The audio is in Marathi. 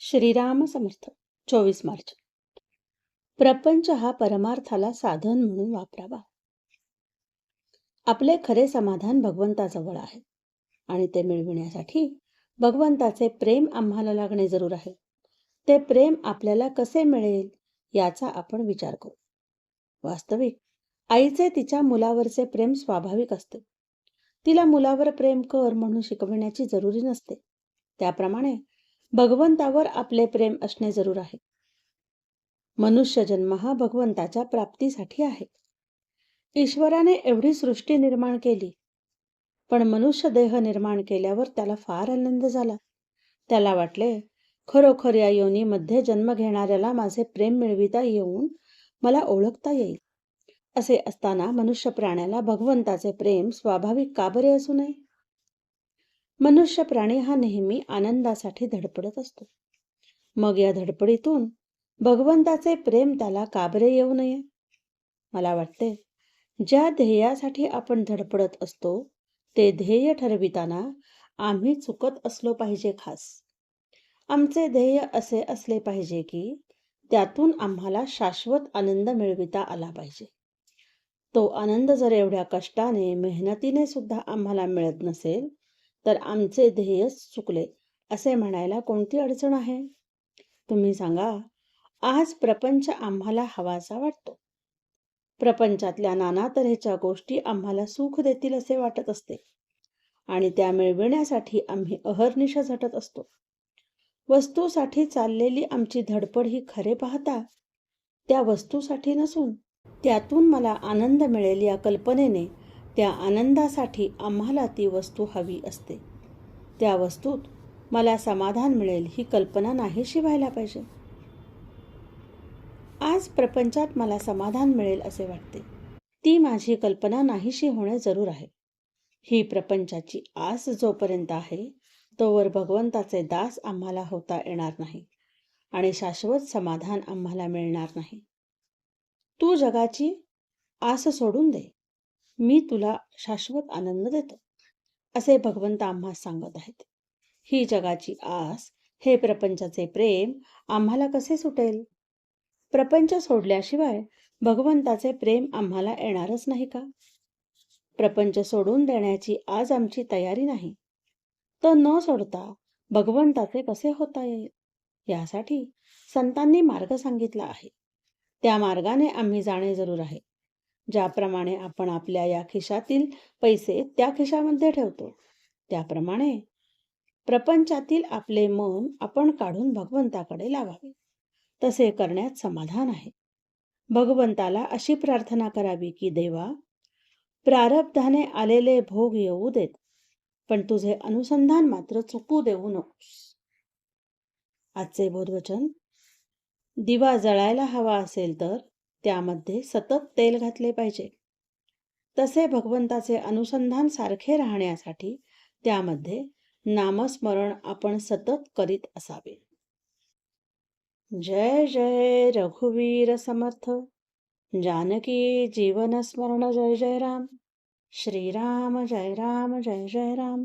श्रीराम समर्थ. चोवीस मार्च. प्रपंच हा परमार्थाला साधन म्हणून वापरावा. आपले खरे समाधान भगवंताजवळ आहे. आणि ते मिळविण्यासाठी भगवंताचे प्रेम आम्हाला लागणे जरूर आहे. ते प्रेम आपल्याला कसे मिळेल याचा आपण विचार करू. वास्तविक आईचे तिच्या मुलावरचे प्रेम स्वाभाविक असते. तिला मुलावर प्रेम कर म्हणून शिकविण्याची जरुरी नसते. त्याप्रमाणे भगवंतावर आपले प्रेम असणे जरूर आहे. मनुष्य जन्म हा भगवंताच्या प्राप्तीसाठी आहे. ईश्वराने एवढी सृष्टी निर्माण केली. पण मनुष्य देह निर्माण केल्यावर त्याला फार आनंद झाला. त्याला वाटले खरोखर या योनीमध्ये जन्म घेणाऱ्याला माझे प्रेम मिळविता येऊन मला ओळखता येईल. असे असताना मनुष्य प्राण्याला भगवंताचे प्रेम स्वाभाविक का बरे असू नये? मनुष्य प्राणी हा नेहमी आनंदासाठी धडपडत असतो. मग या धडपडीतून भगवंताचे प्रेम त्याला काबरे येऊ नये? मला वाटते ज्या ध्येयासाठी आपण धडपडत असतो ते ध्येय ठरविताना आम्ही चुकत असलो पाहिजे खास. आमचे ध्येय असे असले पाहिजे की त्यातून आम्हाला शाश्वत आनंद मिळविता आला पाहिजे. तो आनंद जर एवढ्या कष्टाने मेहनतीने सुद्धा आम्हाला मिळत नसेल तर आमचे ध्येयच चुकले असे म्हणायला कोणती अडचण आहे? तुम्ही सांगा आज प्रपंच आम्हाला हवासा वाटतो. प्रपंचातल्या नाना तऱ्हेच्या गोष्टी आम्हाला सुख देतील असे वाटत असते. आणि त्या मिळविण्यासाठी आम्ही अहर्निश झटत असतो. वस्तूसाठी चाललेली आमची धडपड ही खरे पाहता त्या वस्तूसाठी नसून त्यातून मला आनंद मिळेल या कल्पनेने त्या आनंदासाठी आम्हाला ती वस्तू हवी असते. त्या वस्तूत मला समाधान मिळेल ही कल्पना नाहीशी व्हायला पाहिजे. आज प्रपंचात मला समाधान मिळेल असे वाटते. ती माझी कल्पना नाहीशी होणे जरूर आहे. ही प्रपंचाची आस जोपर्यंत आहे तोवर भगवंताचे दास आम्हाला होता येणार नाही आणि शाश्वत समाधान आम्हाला मिळणार नाही. तू जगाची आस सोडून दे. मी तुला शाश्वत आनंद देतो असे भगवंत आम्हा सांगत आहेत. ही जगाची आस हे प्रपंचाचे प्रेम आम्हाला कसे सुटेल? प्रपंच सोडल्याशिवाय भगवंताचे प्रेम आम्हाला येणारच नाही का? प्रपंच सोडून देण्याची आज आमची तयारी नाही. तर न सोडता भगवंताचे कसे होता येईल? यासाठी संतांनी मार्ग सांगितला आहे. त्या मार्गाने आम्ही जाणे जरूर आहे. ज्याप्रमाणे आपण आपल्या या खिशातील पैसे त्या खिशामध्ये ठेवतो त्याप्रमाणे प्रपंचातील आपले मन आपण काढून भगवंताकडे लावावे. तसे करण्यात समाधान आहे. भगवंताला अशी प्रार्थना करावी की देवा प्रारब्धाने आलेले भोग येऊ देत पण तुझे अनुसंधान मात्र चुकू देऊ नकोस. आजचे बोधवचन दिवा जळायला हवा असेल तर त्यामध्ये सतत तेल घातले पाहिजे. तसे भगवंताचे अनुसंधान सारखे राहण्यासाठी त्यामध्ये नामस्मरण आपण सतत करीत असावे. जय जय रघुवीर समर्थ. जानकी जीवन स्मरण जय जय राम. श्रीराम जय राम जय जय राम.